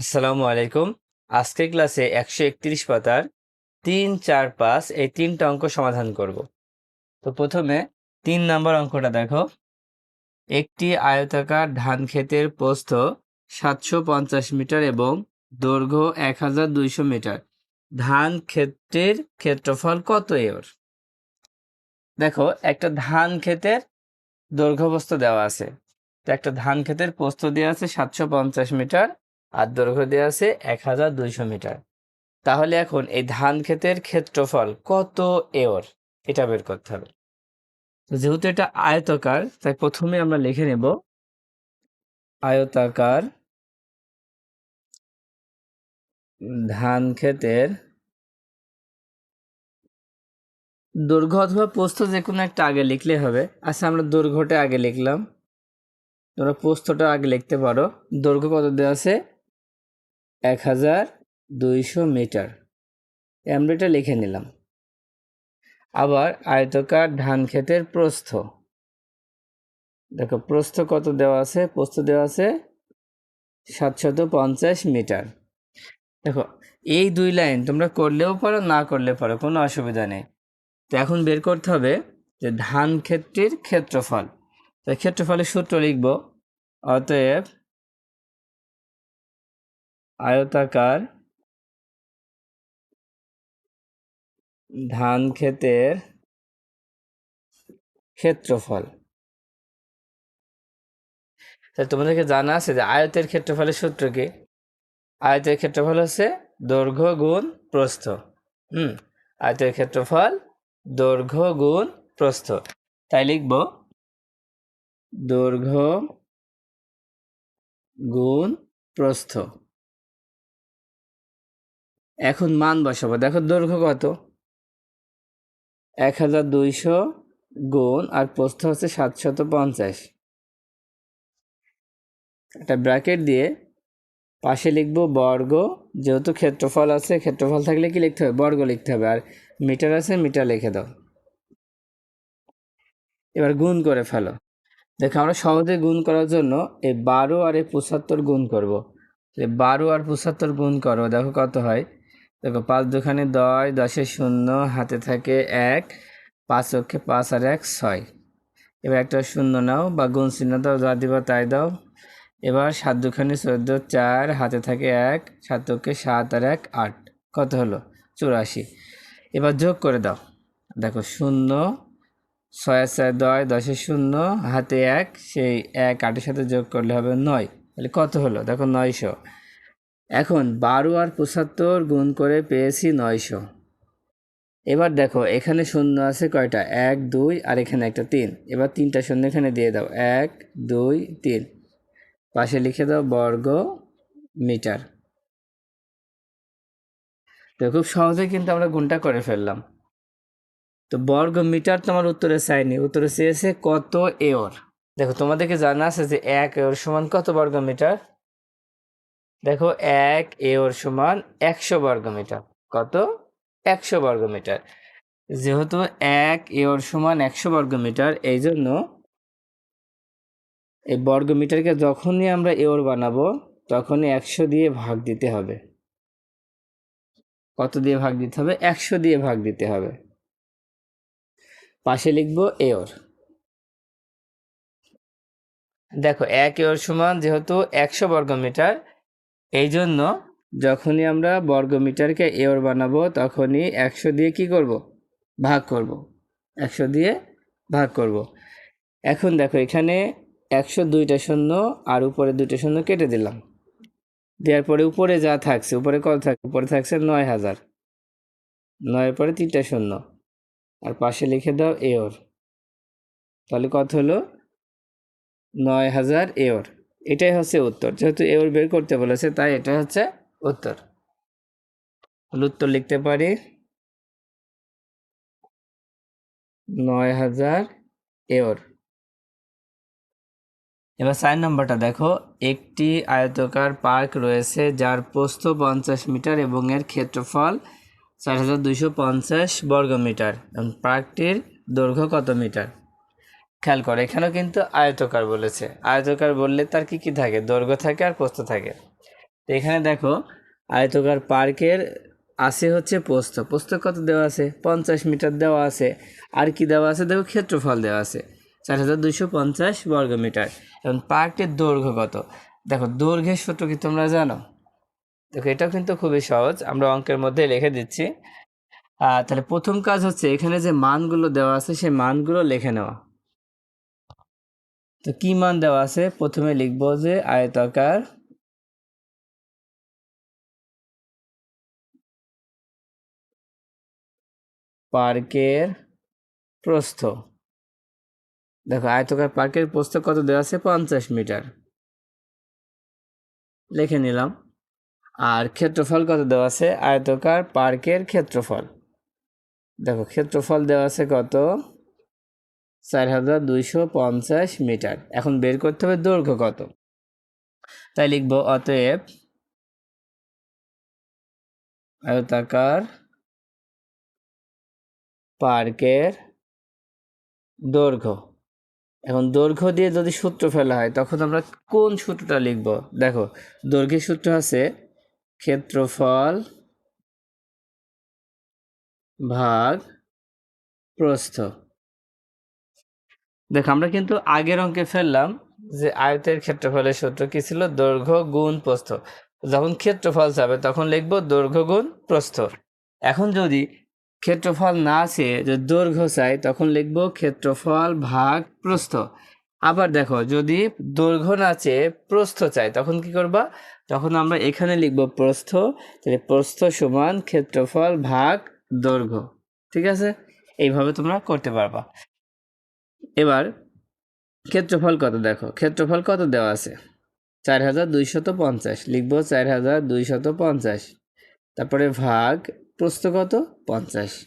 আসসালামু আলাইকুম। আজকের ক্লাসে একশো একত্রিশ পাতার তিন, চার, পাঁচ এই তিনটা অঙ্ক সমাধান করব। তো প্রথমে তিন নম্বর অঙ্কটা দেখো। একটি আয়তাকার ধান ক্ষেতের প্রস্থ সাতশো পঞ্চাশ মিটার এবং দৈর্ঘ্য এক হাজার দুইশো মিটার। ধান ক্ষেত্রের ক্ষেত্রফল কত এর? দেখো, একটা ধান ক্ষেতের দৈর্ঘ্য প্রস্থ দেওয়া আছে। তো একটা ধান ক্ষেতের প্রস্থ দেওয়া আছে সাতশো পঞ্চাশ মিটার আর দৈর্ঘ্য দেওয়া আছে এক হাজার দুইশো মিটার। তাহলে এখন এই ধান ক্ষেতের ক্ষেত্রফল কত এওর এটা বের করতে হবে। যেহেতু এটা আয়তাকার, তাই প্রথমে আমরা লিখে নেব আয়তাকার ধান ক্ষেতের দৈর্ঘ্য অথবা প্রস্থ যে কোনো একটা আগে লিখলে হবে। আচ্ছা আমরা দৈর্ঘ্যটা আগে লিখলাম। তোমরা পোস্তটা আগে লিখতে পারো। দৈর্ঘ্য কত দেওয়া আছে? এক হাজার দুইশো মিটার। আমরা লিখে নিলাম। আবার আয়তকার ধান ক্ষেতের প্রস্থ। দেখো, প্রস্থ কত দেওয়া আছে? প্রস্থ দেওয়া আছে সাতশত পঞ্চাশ মিটার। দেখো, এই দুই লাইন তোমরা করলেও পারো, না করলে পারো, কোনো অসুবিধা নেই। তো এখন বের করতে হবে যে ধান ক্ষেত্রের ক্ষেত্রফল। তো ক্ষেত্রফলের সূত্র লিখব। অতএব আয়তাকার ধান ক্ষেতের ক্ষেত্রফল। তোমাদেরকে জানা আছে যে আয়তের ক্ষেত্রফলের সূত্র কি? আয়তের ক্ষেত্রফল হচ্ছে দৈর্ঘ্য গুণ প্রস্থ। হুম, আয়তের ক্ষেত্রফল দৈর্ঘ্য গুণ প্রস্থ। তাই লিখব দৈর্ঘ্য গুণ প্রস্থ। এখন মান বসাবো। দেখো দৈর্ঘ্য কত? এক হাজার দুইশো গুণ আর প্রস্থ হচ্ছে সাতশত পঞ্চাশ। একটা ব্র্যাকেট দিয়ে পাশে লিখব বর্গ। যেহেতু ক্ষেত্রফল আছে, ক্ষেত্রফল থাকলে কি লিখতে হবে? বর্গ লিখতে হবে। আর মিটার আছে, মিটার লিখে দাও। এবার গুণ করে ফেলো। দেখো আমরা সহজে গুণ করার জন্য এই বারো আর এই পঁচাত্তর গুণ করব। বারো আর পঁচাত্তর গুণ করো দেখো কত হয়? দেখো, পাঁচ দুখানে দশ, দশের শূন্য, হাতে থাকে এক, পাঁচ অক্ষে পাঁচ আর এক, ছয়। এবার একটা শূন্য নাও বা গুণ চিহ্ন দাও, যা দিবা তাই দাও। এবার সাত দুখানে চোদ্দ, চার, হাতে থাকে এক, সাত অক্ষে সাত আর এক, আট। কত হলো? চুরাশি। এবার যোগ করে দাও। দেখো, শূন্য, ছয় ছয় দশ, দশের শূন্য, হাতে এক, সেই এক, আটের সাথে যোগ করলে হবে নয়। তাহলে কত হলো? দেখো, নয়শো। এখন বারো আর পঁচাত্তর গুণ করে পেয়েছি নয়শো। এবার দেখো, এখানে শূন্য আছে কয়টা? এক, দুই, আর এখানে একটা তিন। এবার তিনটা শূন্য এখানে দিয়ে দাও। এক, দুই, তিন। পাশে লিখে দাও বর্গ মিটার। তো খুব সহজে কিন্তু আমরা গুণটা করে ফেললাম। তো বর্গ মিটার তোমার উত্তরে চাইনি উত্তরে চেয়েছে কত এওর দেখো, তোমাদেরকে জানা আছে যে এক এওর সমান কত বর্গ মিটার? দেখো এক এওর সমান একশো বর্গ মিটার কত? একশো বর্গ মিটার যেহেতু এক এওর সমান একশো বর্গ মিটার এই জন্য এই বর্গ মিটারকে যখনই আমরা এওর বানাবো, তখনই একশো দিয়ে ভাগ দিতে হবে। কত দিয়ে ভাগ দিতে হবে? একশো দিয়ে ভাগ দিতে হবে। পাশে লিখব এওর দেখো, এক এওর সমান যেহেতু একশো বর্গ মিটার এই জন্য যখনই আমরা বর্গমিটারকে এওর বানাবো, তখনই একশো দিয়ে কি করব? ভাগ করব। একশো দিয়ে ভাগ করব। এখন দেখো, এখানে একশো দুইটা শূন্য আর উপরে দুইটা শূন্য কেটে দিলাম। দেওয়ার পরে উপরে যা থাকছে, উপরে কত থাকছে? উপরে থাকছে নয় হাজার। নয়ের পরে তিনটা শূন্য। আর পাশে লিখে দাও এওর তাহলে কত হলো? নয় হাজার এওর এটাই হচ্ছে উত্তর। যেহেতু এওর বের করতে বলেছে, তাই এটা হচ্ছে উত্তর। উত্তর লিখতে পারি। নয় হাজার এওর। এবার চার নম্বরটা দেখো। একটি আয়তকার পার্ক রয়েছে, যার প্রস্থ পঞ্চাশ মিটার এবং এর ক্ষেত্রফল চার হাজার দুইশো পঞ্চাশ বর্গ মিটার পার্কটির দৈর্ঘ্য কত মিটার? খেয়াল করো, এখানেও কিন্তু আয়তকার বলেছে। আয়তকার বললে তার কি কি থাকে? দৈর্ঘ্য থাকে আর প্রস্থ থাকে। তো এখানে দেখো, আয়তকার পার্কের আছে হচ্ছে পোস্ত পোস্ত কত দেওয়া আছে? পঞ্চাশ মিটার দেওয়া আছে। আর কি দেওয়া আছে? দেখো ক্ষেত্রফল দেওয়া আছে। চার হাজার দুশো পঞ্চাশ বর্গ মিটার। এবং পার্কটির দৈর্ঘ্য কত? দেখো, দৈর্ঘ্যের সূত্র কি তোমরা জানো? দেখো, এটাও কিন্তু খুবই সহজ। আমরা অঙ্কের মধ্যে লিখে দিচ্ছি। তাহলে প্রথম কাজ হচ্ছে এখানে যে মানগুলো দেওয়া আছে, সেই মানগুলো লিখে নেওয়া। তো কি মান দেওয়া আছে? প্রথমে লিখব যে আয়তাকার পার্কের প্রস্থ। দেখো, আয়তকার পার্কের প্রস্থ কত দেওয়া আছে? পঞ্চাশ মিটার। লিখে নিলাম। আর ক্ষেত্রফল কত দেওয়া আছে? আয়তকার পার্কের ক্ষেত্রফল। দেখো, ক্ষেত্রফল দেওয়া আছে কত? চার হাজার দুইশো পঞ্চাশ মিটার। এখন বের করতে হবে দৈর্ঘ্য কত? তাই লিখব অতএব আয়তাকার পার্কের দৈর্ঘ্য। এখন দৈর্ঘ্য দিয়ে যদি সূত্র ফেলা হয়, তখন আমরা কোন সূত্রটা লিখব? দেখো, দৈর্ঘ্যের সূত্র আছে ক্ষেত্রফল ভাগ প্রস্থ। দেখো, আমরা কিন্তু আগের অঙ্কে ফেললাম যে আয়তের ক্ষেত্রফলের সূত্র কি ছিল? দৈর্ঘ্য, গুণ, প্রস্থ। যখন ক্ষেত্রফল যাবে, তখন লিখব দৈর্ঘ্য, গুণ, প্রস্থ। এখন যদি ক্ষেত্রফল না আছে যে দৈর্ঘ্য চাই, তখন লিখব ক্ষেত্রফল ভাগ প্রস্থ। আবার দেখো, যদি দৈর্ঘ্য না চেয়ে প্রস্থ চাই, তখন কি করবা? তখন আমরা এখানে লিখব প্রস্থ, তাহলে প্রস্থ সমান ক্ষেত্রফল ভাগ দৈর্ঘ্য। ঠিক আছে? এইভাবে তোমরা করতে পারবা। এবার ক্ষেত্রফল কত দেখো? ক্ষেত্রফল কত দেওয়া আছে? চার হাজার দুইশত পঞ্চাশ। লিখব চার হাজার দুইশত পঞ্চাশ। তারপরে ভাগ প্রস্থ কত? পঞ্চাশ।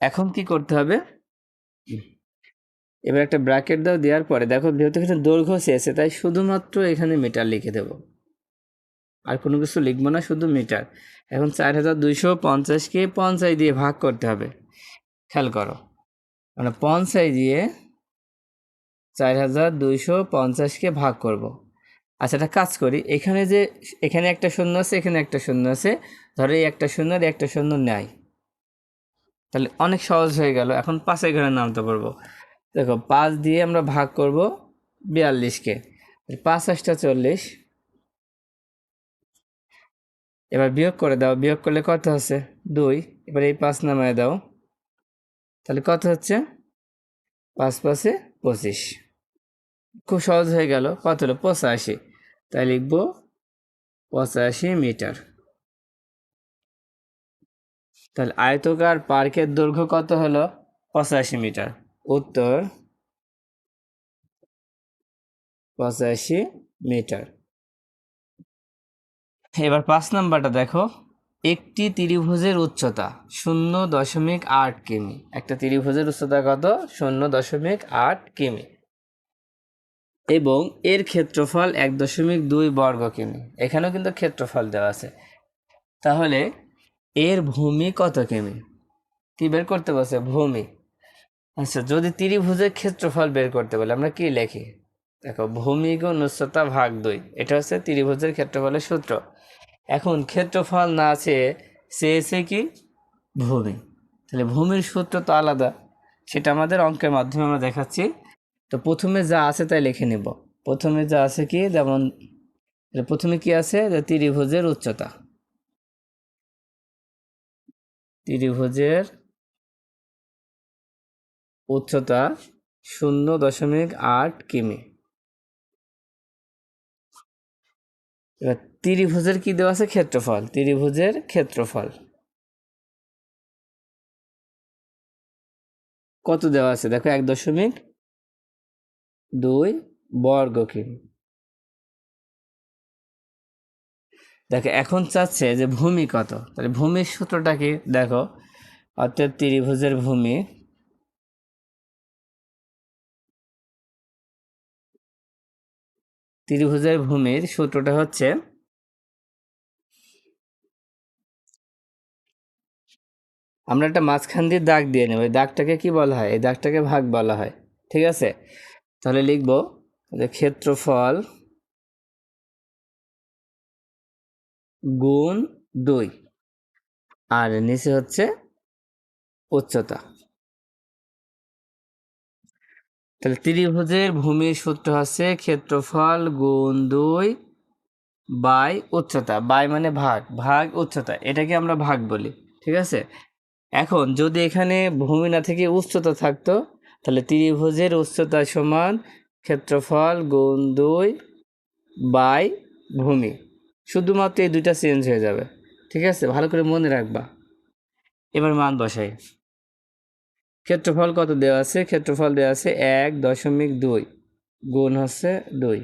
এখন কি করতে হবে? এবার একটা ব্র্যাকেট দাও দেওয়ার পরে দেখো যেহেতু এখানে দৈর্ঘ্য চেয়েছে, তাই শুধুমাত্র এখানে মিটার লিখে দেব। আর কোনো কিছু লিখব না, শুধু মিটার। এখন চার হাজার দুইশো পঞ্চাশকে পঞ্চাশ দিয়ে ভাগ করতে হবে। খেয়াল করো। মানে পঞ্চাশ দিয়ে চার হাজার দুইশো পঞ্চাশকে ভাগ করব। আচ্ছা একটা কাজ করি। এখানে যে, এখানে একটা শূন্য আছে, এখানে একটা শূন্য আছে। ধরো এই একটা শূন্য আর একটা শূন্য নেয় তাহলে অনেক সহজ হয়ে গেল। এখন পাঁচের ঘরে নামতে পারব। দেখো, পাঁচ দিয়ে আমরা ভাগ করব বিয়াল্লিশকে পাঁচ আশটা চল্লিশ। এবার বিয়োগ করে দাও। বিয়োগ করলে কত আছে? দুই। এবার এই পাঁচ নামায় দাও। তাহলে কত হচ্ছে? পাঁচ পাঁচে পঁচিশ। খুব সহজ হয়ে গেল। কত হলো? পঁচাশি। তাই লিখব পঁচাশি মিটার। তাহলে আয়তকার পার্কের দৈর্ঘ্য কত হলো? পঁচাশি মিটার। উত্তর পঁচাশি মিটার। এবার পাঁচ নাম্বারটা দেখো। একটি ত্রিভুজের উচ্চতা শূন্য দশমিক আট কিমি। একটা ত্রিভুজের উচ্চতা কত? শূন্য দশমিক আট কিমি। এবং এর ক্ষেত্রফল এক দশমিক দুই বর্গ কিমি। এখানেও কিন্তু ক্ষেত্রফল দেওয়া আছে। তাহলে এর ভূমি কত কিমি? কি বের করতে বলছে? ভূমি। আচ্ছা যদি ত্রিভুজের ক্ষেত্রফল বের করতে বলে, আমরা কি লিখি? দেখো, ভূমি গুণ উচ্চতা ভাগ দুই। এটা হচ্ছে ত্রিভুজের ক্ষেত্রফলের সূত্র। এখন ক্ষেত্রফল না চেয়ে চেয়েছে কি? ভূমি। তাহলে ভূমির সূত্র তো আলাদা। সেটা আমাদের অঙ্কের মাধ্যমে আমরা দেখাচ্ছি। তো প্রথমে যা আছে তাই লিখে নিব। প্রথমে যা আছে কি? যেমন প্রথমে কি আছে? যে ত্রিভুজের উচ্চতা। ত্রিভুজের উচ্চতা শূন্য দশমিক আট কিমি। এবার ত্রিভুজের কি দেওয়া আছে? ক্ষেত্রফল। ত্রিভুজের ক্ষেত্রফল। কত দেওয়া আছে? দেখো, এক দশমিক দুই বর্গ কিমি দেখো, এখন চাচ্ছে যে ভূমি কত? তাহলে ভূমির সূত্রটা কি? দেখো, অর্থাৎ ত্রিভুজের ভূমি ত্রিভুজের ভূমির সূত্রটা হচ্ছে আমরা একটা মাঝখান দিয়ে দাগ দিয়ে নেব। এই দাগটাকে কি বলা হয়? এই দাগটাকে ভাগ বলা হয়। ঠিক আছে? তাহলে লিখব যে ক্ষেত্রফল গুণ দুই। আর নিচে হচ্ছে উচ্চতা। তাহলে ত্রিভুজের ভূমির সূত্র হচ্ছে ক্ষেত্রফল গুণ দুই বাই উচ্চতা, বাই মানে ভাগ ভাগ উচ্চতা, এটাকে আমরা ভাগ বলি, ঠিক আছে? এখন যদি এখানে ভূমি না থেকে উচ্চতা থাকতো, তাহলে ত্রিভুজের উচ্চতা সমান ক্ষেত্রফল গুণ দুই বাই ভূমি, শুধুমাত্র এই দুইটা চেঞ্জ হয়ে যাবে, ঠিক আছে? ভালো করে মনে রাখবা। এবার মান বসাই। ক্ষেত্রফল কত দেওয়া আছে? ক্ষেত্রফল দেওয়া আছে এক দশমিক দুই গুণ হচ্ছে দুই।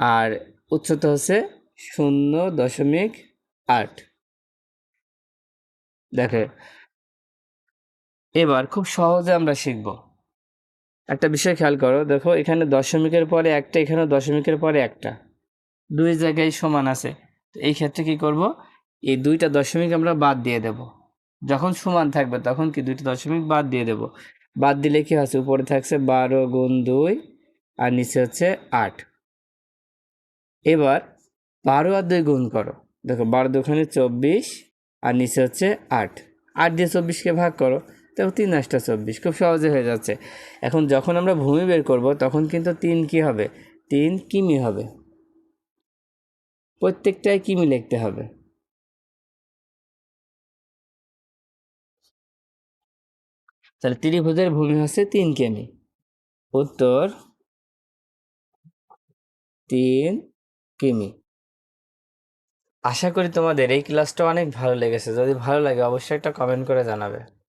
আর উচ্চতা হচ্ছে শূন্য দশমিক আট। দেখে এবার খুব সহজে আমরা শিখব। একটা বিষয় খেয়াল করো, দেখো এখানে দশমিকের পরে একটা এখানে দশমিকের পরে একটা। দুই জায়গায় সমান আছে। তো এই ক্ষেত্রে কি করব? এই দুইটা দশমিক আমরা বাদ দিয়ে দেব। যখন সমান থাকবে, তখন কি দুইটা দশমিক বাদ দিয়ে দেব? বাদ দিলে কি হচ্ছে? উপরে থাকছে বারো গুণ দুই আর নিচে হচ্ছে আট। এবার বারো আর দুই গুণ করো। দেখো, বারো দুখানে চব্বিশ আর নিচে হচ্ছে আট। আট দিয়ে চব্বিশকে ভাগ করো, দেখো তিন আটটা চব্বিশ। খুব সহজে হয়ে যাচ্ছে। এখন যখন আমরা ভূমি বের করব, তখন কিন্তু তিন কি হবে? তিন কিমি হবে। প্রত্যেকটাই কিমি লিখতে হবে। তাহলে ত্রিভুজের ভূমি হচ্ছে তিন কেমি। উত্তর তিন কিমি। আশা করি তোমাদের এই ক্লাসটা অনেক ভালো লেগেছে। যদি ভালো লাগে অবশ্যই একটা কমেন্ট করে জানাবে।